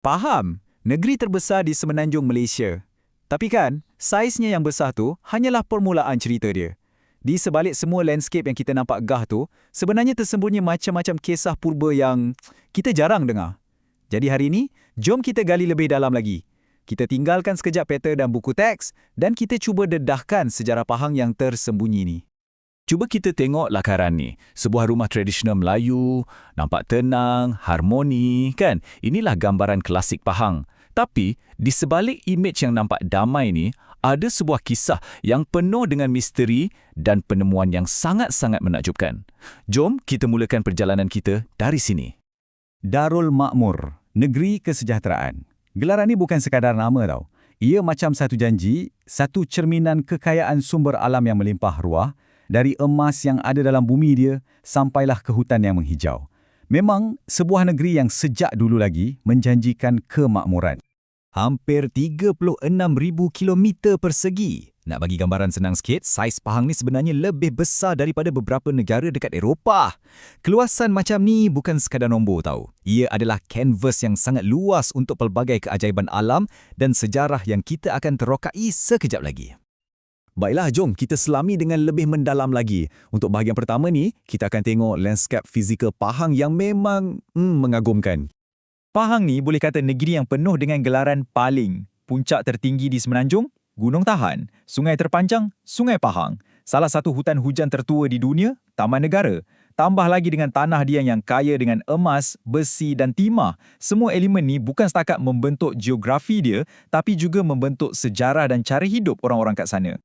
Faham, negeri terbesar di semenanjung Malaysia. Tapi kan, saiznya yang besar tu hanyalah permulaan cerita dia. Di sebalik semua landscape yang kita nampak gah tu, sebenarnya tersembunyi macam-macam kisah purba yang kita jarang dengar. Jadi hari ini, jom kita gali lebih dalam lagi. Kita tinggalkan sekejap peta dan buku teks dan kita cuba dedahkan sejarah Pahang yang tersembunyi ni. Cuba kita tengok lakaran ni. Sebuah rumah tradisional Melayu, nampak tenang, harmoni, kan? Inilah gambaran klasik Pahang. Tapi, di sebalik imej yang nampak damai ni, ada sebuah kisah yang penuh dengan misteri dan penemuan yang sangat-sangat menakjubkan. Jom kita mulakan perjalanan kita dari sini. Darul Makmur, Negeri Kesejahteraan. Gelaran ini bukan sekadar nama tau. Ia macam satu janji, satu cerminan kekayaan sumber alam yang melimpah ruah, dari emas yang ada dalam bumi dia sampailah ke hutan yang menghijau. Memang sebuah negeri yang sejak dulu lagi menjanjikan kemakmuran. Hampir 36,000 kilometer persegi. Nak bagi gambaran senang sikit, saiz Pahang ni sebenarnya lebih besar daripada beberapa negara dekat Eropah. Keluasan macam ni bukan sekadar nombor tau. Ia adalah kanvas yang sangat luas untuk pelbagai keajaiban alam dan sejarah yang kita akan terokai sekejap lagi. Baiklah, jom kita selami dengan lebih mendalam lagi. Untuk bahagian pertama ni, kita akan tengok landscape fizikal Pahang yang memang hmm, mengagumkan. Pahang ni boleh kata negeri yang penuh dengan gelaran paling. Puncak tertinggi di Semenanjung, Gunung Tahan, Sungai Terpanjang, Sungai Pahang. Salah satu hutan hujan tertua di dunia, Taman Negara. Tambah lagi dengan tanah dia yang kaya dengan emas, besi dan timah. Semua elemen ni bukan setakat membentuk geografi dia, tapi juga membentuk sejarah dan cara hidup orang-orang kat sana.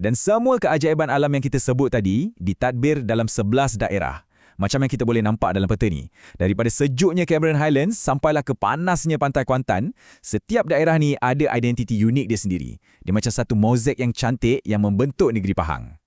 Dan semua keajaiban alam yang kita sebut tadi ditadbir dalam 11 daerah macam yang kita boleh nampak dalam peta ni. Daripada sejuknya Cameron Highlands sampailah ke panasnya Pantai Kuantan, setiap daerah ni ada identiti unik dia sendiri. Dia macam satu mozaik yang cantik yang membentuk negeri Pahang.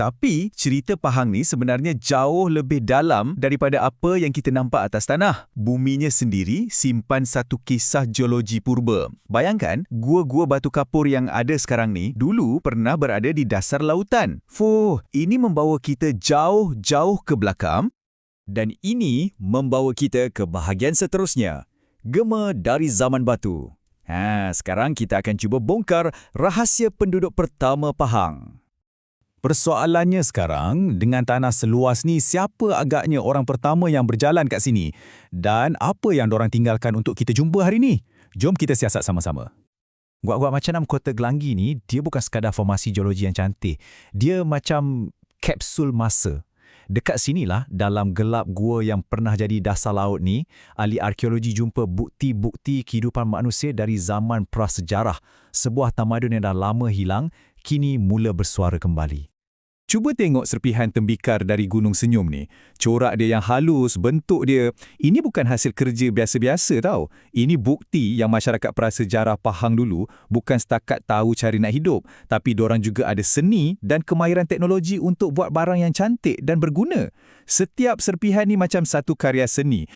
Tapi cerita Pahang ni sebenarnya jauh lebih dalam daripada apa yang kita nampak atas tanah. Buminya sendiri simpan satu kisah geologi purba. Bayangkan, gua-gua batu kapur yang ada sekarang ni dulu pernah berada di dasar lautan. Fuh, ini membawa kita jauh-jauh ke belakang dan ini membawa kita ke bahagian seterusnya. Gema dari zaman batu. Ha, sekarang kita akan cuba bongkar rahsia penduduk pertama Pahang. Persoalannya sekarang, dengan tanah seluas ni, siapa agaknya orang pertama yang berjalan kat sini? Dan apa yang orang tinggalkan untuk kita jumpa hari ni? Jom kita siasat sama-sama. Guak-guak macam enam kota Gelanggi ni, dia bukan sekadar formasi geologi yang cantik. Dia macam kapsul masa. Dekat sinilah, dalam gelap gua yang pernah jadi dasar laut ni, ahli arkeologi jumpa bukti-bukti kehidupan manusia dari zaman prasejarah. Sebuah tamadun yang dah lama hilang, kini mula bersuara kembali. Cuba tengok serpihan tembikar dari Gunung Senyum ni. Corak dia yang halus, bentuk dia. Ini bukan hasil kerja biasa-biasa tau. Ini bukti yang masyarakat prasejarah Pahang dulu bukan setakat tahu cari nak hidup. Tapi dorang juga ada seni dan kemahiran teknologi untuk buat barang yang cantik dan berguna. Setiap serpihan ni macam satu karya seni.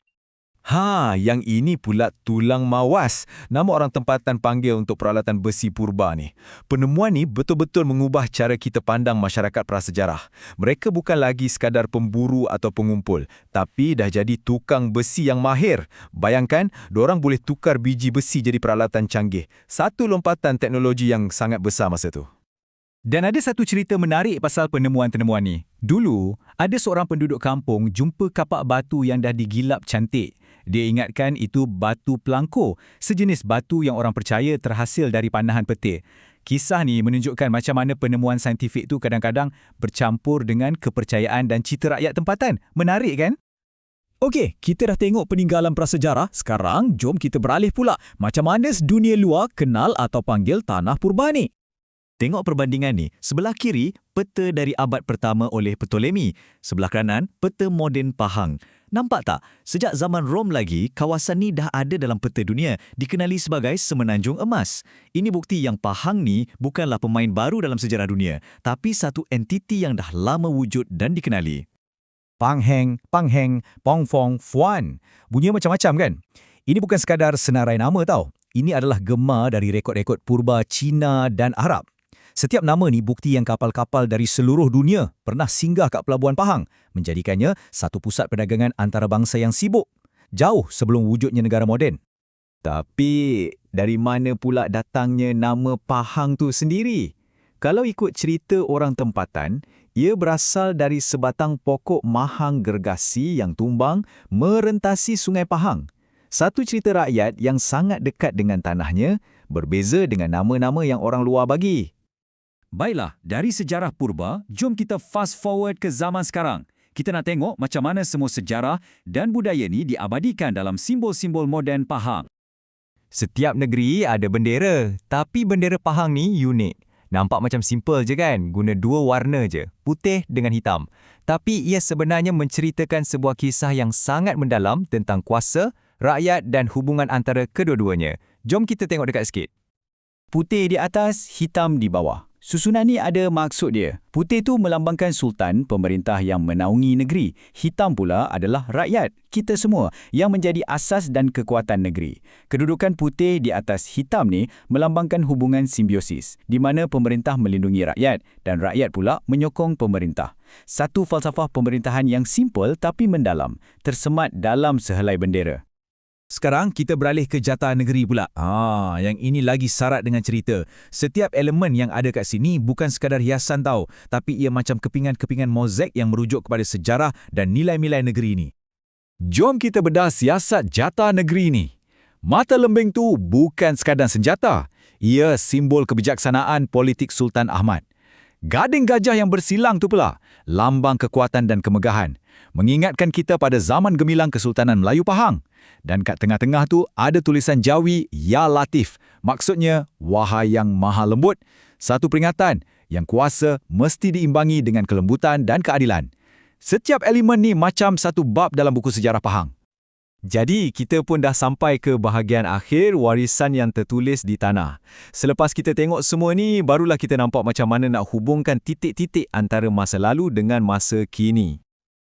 Ha, yang ini pula tulang mawas. Nama orang tempatan panggil untuk peralatan besi purba ni. Penemuan ni betul-betul mengubah cara kita pandang masyarakat prasejarah. Mereka bukan lagi sekadar pemburu atau pengumpul, tapi dah jadi tukang besi yang mahir. Bayangkan, orang boleh tukar biji besi jadi peralatan canggih. Satu lompatan teknologi yang sangat besar masa tu. Dan ada satu cerita menarik pasal penemuan-penemuan ni. Dulu, ada seorang penduduk kampung jumpa kapak batu yang dah digilap cantik. Dia ingatkan itu batu pelangko, sejenis batu yang orang percaya terhasil dari panahan petir. Kisah ni menunjukkan macam mana penemuan saintifik itu kadang-kadang bercampur dengan kepercayaan dan cita rakyat tempatan. Menarik kan? Okey, kita dah tengok peninggalan prasejarah. Sekarang, jom kita beralih pula. Macam mana dunia luar kenal atau panggil tanah purba ni? Tengok perbandingan ni. Sebelah kiri, peta dari abad pertama oleh Ptolemy. Sebelah kanan, peta moden Pahang. Nampak tak? Sejak zaman Rom lagi, kawasan ni dah ada dalam peta dunia, dikenali sebagai Semenanjung Emas. Ini bukti yang Pahang ni bukanlah pemain baru dalam sejarah dunia, tapi satu entiti yang dah lama wujud dan dikenali. Pangheng, Pangheng, Pongfong, Fuan. Bunyinya macam-macam kan? Ini bukan sekadar senarai nama tau. Ini adalah gemar dari rekod-rekod purba Cina dan Arab. Setiap nama ni bukti yang kapal-kapal dari seluruh dunia pernah singgah kat Pelabuhan Pahang, menjadikannya satu pusat perdagangan antarabangsa yang sibuk, jauh sebelum wujudnya negara moden. Tapi, dari mana pula datangnya nama Pahang tu sendiri? Kalau ikut cerita orang tempatan, ia berasal dari sebatang pokok mahang gergasi yang tumbang merentasi Sungai Pahang. Satu cerita rakyat yang sangat dekat dengan tanahnya, berbeza dengan nama-nama yang orang luar bagi. Baiklah, dari sejarah purba, jom kita fast forward ke zaman sekarang. Kita nak tengok macam mana semua sejarah dan budaya ni diabadikan dalam simbol-simbol moden Pahang. Setiap negeri ada bendera, tapi bendera Pahang ni unik. Nampak macam simple je kan, guna dua warna je, putih dengan hitam. Tapi ia sebenarnya menceritakan sebuah kisah yang sangat mendalam tentang kuasa, rakyat dan hubungan antara kedua-duanya. Jom kita tengok dekat sikit. Putih di atas, hitam di bawah. Susunan ni ada maksud dia. Putih tu melambangkan sultan, pemerintah yang menaungi negeri. Hitam pula adalah rakyat, kita semua, yang menjadi asas dan kekuatan negeri. Kedudukan putih di atas hitam ni melambangkan hubungan simbiosis, di mana pemerintah melindungi rakyat dan rakyat pula menyokong pemerintah. Satu falsafah pemerintahan yang simple tapi mendalam, tersemat dalam sehelai bendera. Sekarang kita beralih ke jata negeri pula. Ah, yang ini lagi syarat dengan cerita. Setiap elemen yang ada kat sini bukan sekadar hiasan tau, tapi ia macam kepingan-kepingan mozaik yang merujuk kepada sejarah dan nilai-nilai negeri ini. Jom kita bedah siasat jata negeri ini. Mata lembing tu bukan sekadar senjata. Ia simbol kebijaksanaan politik Sultan Ahmad. Gading gajah yang bersilang tu pula, lambang kekuatan dan kemegahan. Mengingatkan kita pada zaman gemilang Kesultanan Melayu Pahang. Dan kat tengah-tengah tu ada tulisan Jawi Ya Latif. Maksudnya, wahai yang maha lembut. Satu peringatan yang kuasa mesti diimbangi dengan kelembutan dan keadilan. Setiap elemen ni macam satu bab dalam buku sejarah Pahang. Jadi, kita pun dah sampai ke bahagian akhir warisan yang tertulis di tanah. Selepas kita tengok semua ni, barulah kita nampak macam mana nak hubungkan titik-titik antara masa lalu dengan masa kini.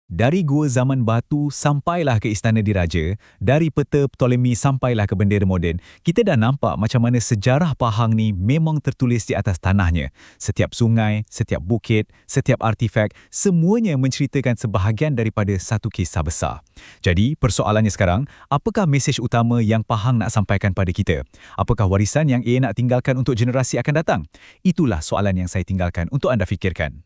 Dari gua zaman batu sampailah ke istana diraja, dari peta Ptolemy sampailah ke bendera moden, kita dah nampak macam mana sejarah Pahang ni memang tertulis di atas tanahnya. Setiap sungai, setiap bukit, setiap artifak, semuanya menceritakan sebahagian daripada satu kisah besar. Jadi, persoalannya sekarang, apakah mesej utama yang Pahang nak sampaikan pada kita? Apakah warisan yang ia nak tinggalkan untuk generasi akan datang? Itulah soalan yang saya tinggalkan untuk anda fikirkan.